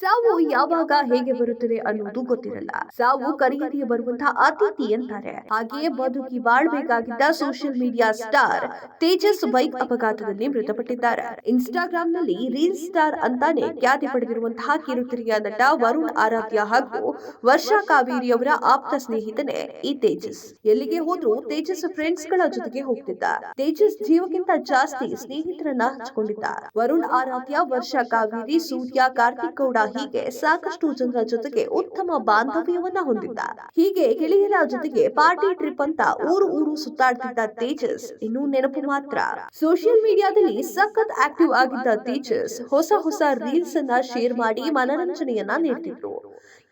ಸಾವು ಯಾವಾಗ ಹೇಗೆ ಬರುತ್ತದೆ ಅನ್ನೋದು ಗೊತ್ತಿರಲ್ಲ. ಸಾವು ಕರೆಯದೇ ಬರುವಂತಹ ಅತಿಥಿ ಅಂತಾರೆ. ಹಾಗೆಯೇ ಬದುಕಿ ಬಾಳ್ಬೇಕಾಗಿದ್ದ social media star Tejas bike ಅಪಘಾತದಲ್ಲಿ ಮೃತಪಟ್ಟಿದ್ದಾರೆ. ಇನ್ಸ್ಟಾಗ್ರಾಮ್ನಲ್ಲಿ ರೀಲ್ ಸ್ಟಾರ್ ಅಂತಾನೆ ಖ್ಯಾತಿ ಪಡೆದಿರುವಂತಹ ಕಿರುತೆರೆಯ ನಟ ವರುಣ್ ಆರಾಧ್ಯ ಹಾಗೂ ವರ್ಷಾ ಕಾವೇರಿ ಅವರ ಆಪ್ತ ಸ್ನೇಹಿತನೇ ಈ ತೇಜಸ್. ಎಲ್ಲಿಗೆ ಹೋದ್ರು ತೇಜಸ್ ಫ್ರೆಂಡ್ಸ್ಗಳ ಜೊತೆಗೆ ಹೋಗ್ತಿದ್ದ. ತೇಜಸ್ ಜೀವಕ್ಕಿಂತ ಜಾಸ್ತಿ ಸ್ನೇಹಿತರನ್ನ ಹಂಚಿಕೊಂಡಿದ್ದ. ವರುಣ್ ಆರಾಧ್ಯ ವರ್ಷಾ ಕಾವೇರಿ ಸೂರ್ಯ ಕಾರ್ತಿಕ್ ಗೌಡ ಹೀಗೆ ಸಾಕಷ್ಟು ಜನರ ಜೊತೆಗೆ ಉತ್ತಮ ಬಾಂಧವ್ಯವನ್ನ ಹೊಂದಿದ್ದ. ಹೀಗೆ ಗೆಳೆಯರ ಜೊತೆಗೆ ಪಾರ್ಟಿ ಟ್ರಿಪ್ ಅಂತ ಊರು ಊರು ಸುತ್ತಾಡ್ತಿದ್ದ ತೇಜಸ್ ಇನ್ನು ನೆನಪು ಮಾತ್ರ. ಸೋಷಿಯಲ್ ಮೀಡಿಯಾದಲ್ಲಿ ಸಖತ್ ಆಕ್ಟಿವ್ ಆಗಿದ್ದ ತೇಜಸ್ ಹೊಸ ಹೊಸ ರೀಲ್ಸ್ ಅನ್ನ ಶೇರ್ ಮಾಡಿ ಮನರಂಜನೆಯನ್ನ ನೀಡ್ತಿದ್ರು.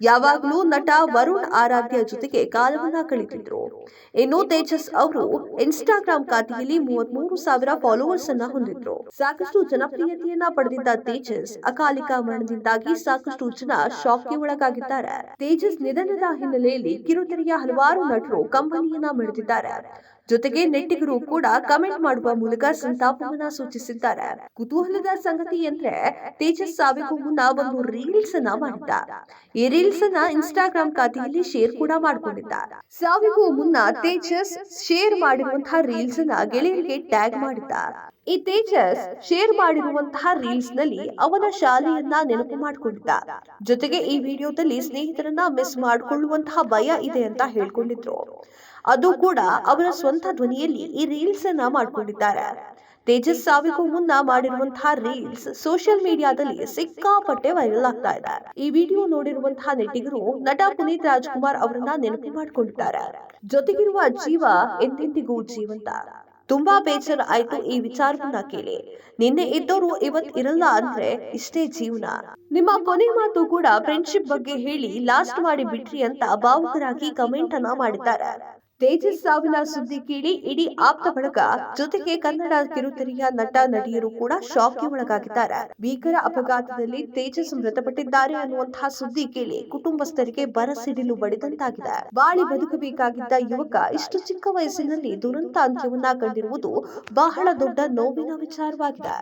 ಯಾವಾಗ್ಲೂ ನಟ ವರುಣ್ ಆರಾಧ್ಯ ಜೊತೆಗೆ ಕಾಲವನ್ನ ಕಳೀತಿದ್ರು ಇನ್ನು ತೇಜಸ್ ಅವರು ಇನ್ಸ್ಟಾಗ್ರಾಮ್ ಖಾತೆಯಲ್ಲಿ ಮೂವತ್ಮೂರು ಸಾವಿರ ಫಾಲೋವರ್ಸ್ ಅನ್ನ ಹೊಂದಿದ್ರು. ಸಾಕಷ್ಟು ಜನಪ್ರಿಯತೆಯನ್ನ ಪಡೆದಿದ್ದ ತೇಜಸ್ ಅಕಾಲಿಕ ಮರಣದಿಂದಾಗಿ ಸಾಕಷ್ಟು ಜನ ಶಾಕ್ಗೆ ಒಳಗಾಗಿದ್ದಾರೆ. ತೇಜಸ್ ನಿಧನದ ಹಿನ್ನೆಲೆಯಲ್ಲಿ ಕಿರುತೆರೆಯ ಹಲವಾರು ನಟರು ಕಂಬನಿಯನ್ನ ಮೆರೆದಿದ್ದಾರೆ ಜೊತೆಗೆ ನೆಟ್ಟಿಗರು ಕೂಡ ಕಮೆಂಟ್ ಮಾಡುವ ಮೂಲಕ ಸಂತಾಪವನ್ನ ಸೂಚಿಸಿದ್ದಾರೆ ಕುತೂಹಲದ ಸಂಗತಿ ಅಂದ್ರೆ ತೇಜಸ್ ಸಾವಿಗೂ ಮುನ್ನ ಒಂದು ರೀಲ್ಸ್ ಅನ್ನ ಮಾಡಿದ್ದ. ಈ ರೀಲ್ಸ್ ಅನ್ನ ಇನ್ಸ್ಟಾಗ್ರಾಮ್ ಖಾತೆಯಲ್ಲಿ ಶೇರ್ ಕೂಡ ಮಾಡಿಕೊಂಡಿದ್ದ. ಸಾವಿಗೂ ಮುನ್ನ ತೇಜಸ್ ಶೇರ್ ಮಾಡಿರುವಂತಹ ರೀಲ್ಸ್ ಅನ್ನ ಗೆಳೆಯರಿಗೆ ಟ್ಯಾಗ್ ಮಾಡಿದ್ದ. ಈ ತೇಜಸ್ ಶೇರ್ ಮಾಡಿರುವಂತಹ ರೀಲ್ಸ್ನಲ್ಲಿ ಅವನ ಶಾಲೆಯನ್ನ ನೆನಪು ಮಾಡಿಕೊಂಡಿದ್ದ. ಜೊತೆಗೆ ಈ ವಿಡಿಯೋದಲ್ಲಿ ಸ್ನೇಹಿತರನ್ನ ಮಿಸ್ ಮಾಡಿಕೊಳ್ಳುವಂತಹ ಭಯ ಇದೆ ಅಂತ ಹೇಳ್ಕೊಂಡಿದ್ರು. ಅದು ಕೂಡ ಅವರ ಸ್ವಂತ ಧ್ವನಿಯಲ್ಲಿ ಈ ರೀಲ್ಸ್ ಅನ್ನ ಮಾಡ್ಕೊಂಡಿದ್ದಾರೆ. ತೇಜಸ್ ಸಾವಿಗೂ ಮುನ್ನ ಮಾಡಿರುವಂತಹ ರೀಲ್ಸ್ ಸೋಷಿಯಲ್ ಮೀಡಿಯಾದಲ್ಲಿ ಸಿಕ್ಕಾಪಟ್ಟೆ ವೈರಲ್ ಆಗ್ತಾ ಇದೆ. ಈ ವಿಡಿಯೋ ನೋಡಿರುವಂತಹ ನೆಟ್ಟಿಗರು ನಟ ಪುನೀತ್ ರಾಜ್ಕುಮಾರ್ ಅವರನ್ನ ನೆನಪು ಮಾಡಿಕೊಂಡಿದ್ದಾರೆ. ಜೊತೆಗಿರುವ ಜೀವ ಎಂದೆಂದಿಗೂ ಜೀವಂತ. ತುಂಬಾ ಬೇಜಾರ್ ಆಯ್ತು ಈ ವಿಚಾರವನ್ನ ಕೇಳಿ. ನಿನ್ನೆ ಇದ್ದವರು ಇವತ್ ಇರಲ್ಲ ಅಂದ್ರೆ ಇಷ್ಟೇ ಜೀವನ. ನಿಮ್ಮ ಕೊನೆ ಮಾತು ಕೂಡ ಫ್ರೆಂಡ್ಶಿಪ್ ಬಗ್ಗೆ ಹೇಳಿ ಲಾಸ್ಟ್ ಮಾಡಿ ಬಿಟ್ರಿ ಅಂತ ಭಾವುಕರಾಗಿ ಕಮೆಂಟ್ ಅನ್ನ ಮಾಡಿದ್ದಾರೆ. ತೇಜಸ್ ಸಾವಿನ ಸುದ್ದಿ ಕೇಳಿ ಇಡೀ ಆಪ್ತ ಬಳಗ, ಜೊತೆಗೆ ಕನ್ನಡ ಕಿರುತೆರೆಯ ನಟ, ನಟಿಯರು ಕೂಡ ಶಾಕ್ಗೆ ಒಳಗಾಗಿದ್ದಾರೆ. ಭೀಕರ ಅಪಘಾತದಲ್ಲಿ ತೇಜಸ್ ಮೃತಪಟ್ಟಿದ್ದಾರೆ ಅನ್ನುವಂತಹ ಸುದ್ದಿ ಕೇಳಿ ಕುಟುಂಬಸ್ಥರಿಗೆ ಬರಸಿಡಿಲು ಬಡಿದಂತಾಗಿದೆ. ಬಾಳಿ ಬದುಕಬೇಕಾಗಿದ್ದ ಯುವಕ ಇಷ್ಟು ಚಿಕ್ಕ ವಯಸ್ಸಿನಲ್ಲಿ ದುರಂತ ಅಂತ್ಯವನ್ನ ಕಂಡಿರುವುದು ಬಹಳ ದೊಡ್ಡ ನೋವಿನ ವಿಚಾರವಾಗಿದೆ.